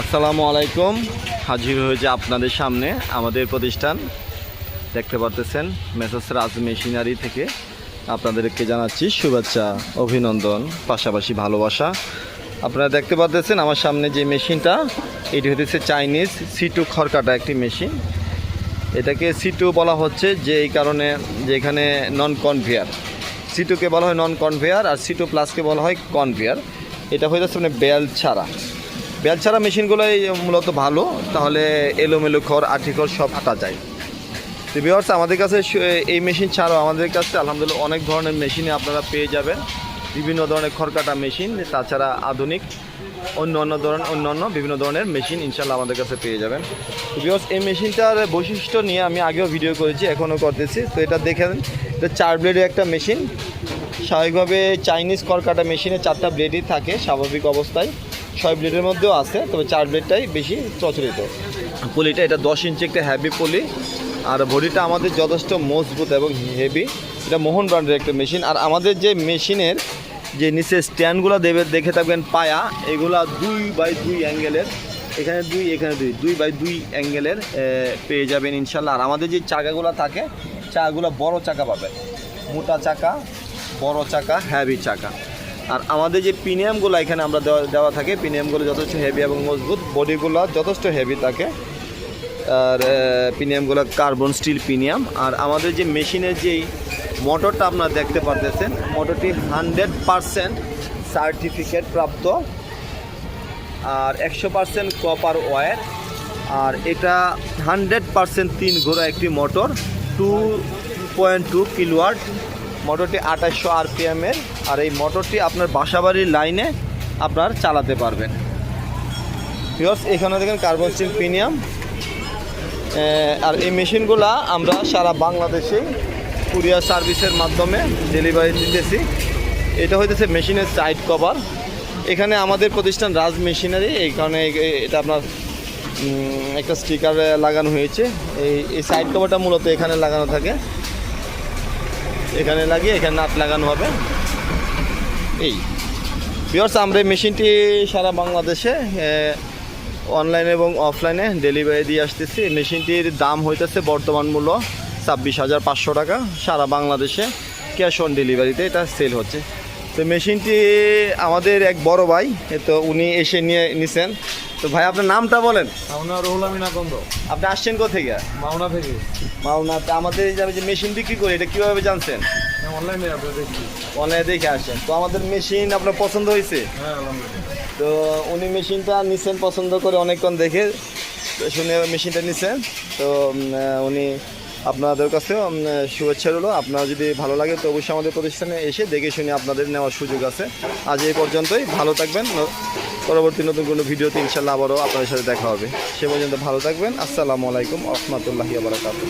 আসসালামু আলাইকুম। হাজির হয়েছে আপনাদের সামনে আমাদের প্রতিষ্ঠান। দেখতে পারতেছেন, মেসাস রাজ মেশিনারি থেকে আপনাদেরকে জানাচ্ছি শুভেচ্ছা, অভিনন্দন, পাশাপাশি ভালোবাসা। আপনারা দেখতে পারতেছেন আমার সামনে যে মেশিনটা, এটি হতেছে চাইনিজ সিটু খড়কাটা একটি মেশিন। এটাকে সিটু বলা হচ্ছে যে এই কারণে যে এখানে নন কনভেয়ার সিটুকে বলা হয় নন কনভেয়ার আর সিটু প্লাসকে বলা হয় কনভেয়ার এটা হয়ে যাচ্ছে মানে বেল ছাড়া। বেল ছাড়া মেশিনগুলোই মূলত ভালো। তাহলে এলোমেলো খড়, আঠি খড় সব আটা যায়। তো বিহার্স আমাদের কাছে এই মেশিন ছাড়াও আমাদের কাছে আলহামদুলিল্লাহ অনেক ধরনের মেশিনে আপনারা পেয়ে যাবেন। বিভিন্ন ধরনের খড়কাটা মেশিন, তাছাড়া আধুনিক, অন্য অন্য ধরনের, অন্য অন্য বিভিন্ন ধরনের মেশিন ইনশাল্লাহ আমাদের কাছে পেয়ে যাবেন। তো বিকজ এই মেশিনটার বৈশিষ্ট্য নিয়ে আমি আগেও ভিডিও করেছি, এখনও করতেছি। তো এটা দেখেন, এটা চার ব্লেডের একটা মেশিন। স্বাভাবিকভাবে চাইনিজ খড়কাটা মেশিনে চারটা ব্লেডই থাকে, স্বাভাবিক অবস্থায়। ছয় ব্লেডের মধ্যেও আছে, তবে চার ব্লেডটাই বেশি প্রচলিত। পলিটা এটা দশ ইঞ্চি একটা হ্যাভি পলি, আর বডিটা আমাদের যথেষ্ট মজবুত এবং হেভি এটা মোহন ব্র্যান্ডের একটা মেশিন আর আমাদের যে মেশিনের যে নিচে স্ট্যান্ডগুলো দেবে, দেখে থাকবেন পায়া, এগুলা দুই বাই দুই অ্যাঙ্গেলের এখানে দুই এখানে দুই দুই বাই দুই অ্যাঙ্গেলের পেয়ে যাবেন ইনশাল্লাহ আর আমাদের যে চাকাগুলো থাকে, চাকাগুলো বড় চাকা পাবেন। মোটা চাকা, বড় চাকা হ্যাভি চাকা। আর আমাদের যে প্রিমিয়ামগুলো এখানে আমরা দেওয়া থাকে প্রিমিয়ামগুলো যথেষ্ট হেভি এবং মজবুত বডিগুলো যথেষ্ট হেভি থাকে। আর প্রিমিয়ামগুলো কার্বন স্টিল প্রিমিয়াম আর আমাদের যে মেশিনের যেই মোটরটা আপনারা দেখতে পারতেছেন, মোটরটি হান্ড্রেড পারসেন্ট সার্টিফিকেট প্রাপ্ত। আর একশো পার্সেন্ট কপার ওয়ার আর এটা হান্ড্রেড পার্সেন্ট তিন ঘোড়া একটি motor two point two kilowatt মোটরটি আঠাশশো আরপিএমের আর এই মোটরটি আপনার বাসাবাড়ির লাইনে আপনার চালাতে পারবেন। বিকজ এখানে দেখেন কার্বন স্টিল প্রিমিয়াম আর এই মেশিনগুলা আমরা সারা বাংলাদেশে কুরিয়ার সার্ভিসের মাধ্যমে ডেলিভারি দিতেছি। এটা হইতেছে মেশিনের সাইড কভার এখানে আমাদের প্রতিষ্ঠান রাজ মেশিনারি, এই কারণে এটা আপনার একটা স্টিকার লাগানো হয়েছে। এই এই সাইড কভারটা মূলত এখানে লাগানো থাকে। এখানে লাগিয়ে এখানে নাট লাগানো হবে। এই। বিয়ার্স আমরা এই মেশিনটি সারা বাংলাদেশে অনলাইন এবং অফলাইনে ডেলিভারি দিয়ে আসতেছি। মেশিনটির দাম হইতেছে বর্তমান মূল্য ছাব্বিশ হাজার পাঁচশো টাকা। সারা বাংলাদেশে ক্যাশ অন ডেলিভারিতে এটা সেল হচ্ছে। তো মেশিনটি আমাদের এক বড় ভাই তো উনি এসে নিয়ে নিছেন। তো ভাই আপনার নামটা বলেন। মাওনা রহুল আমিন আকন্দ আপনি আসছেন কোথেকে? মাওনা থেকে। মাওনা আমাদের এই যে আমি যে মেশিন বিক্রি করি এটা কীভাবে জানছেন? অনলাইনে আপনি দেখি অনলাইনে দেখে আসেন। তো আমাদের মেশিন আপনার পছন্দ হয়েছে? হ্যাঁ তো উনি মেশিনটা নিছেন পছন্দ করে অনেকক্ষণ দেখে তো শুনে মেশিনটা নিছেন। তো উনি আপনাদের কাছেও শুভেচ্ছা রইল। আপনার যদি ভালো লাগে তো অবশ্যই আমাদের প্রতিষ্ঠানে এসে দেখে শুনে আপনাদের নেওয়ার সুযোগ আছে। আজ এই পর্যন্তই, ভালো থাকবেন। পরবর্তী নতুন কোনো ভিডিওতে ইনশাল্লাহ আবারও আপনাদের সাথে দেখা হবে। সে পর্যন্ত ভালো থাকবেন। আসসালামু আলাইকুম রহমতুল্লাহি বারাকাতুহ।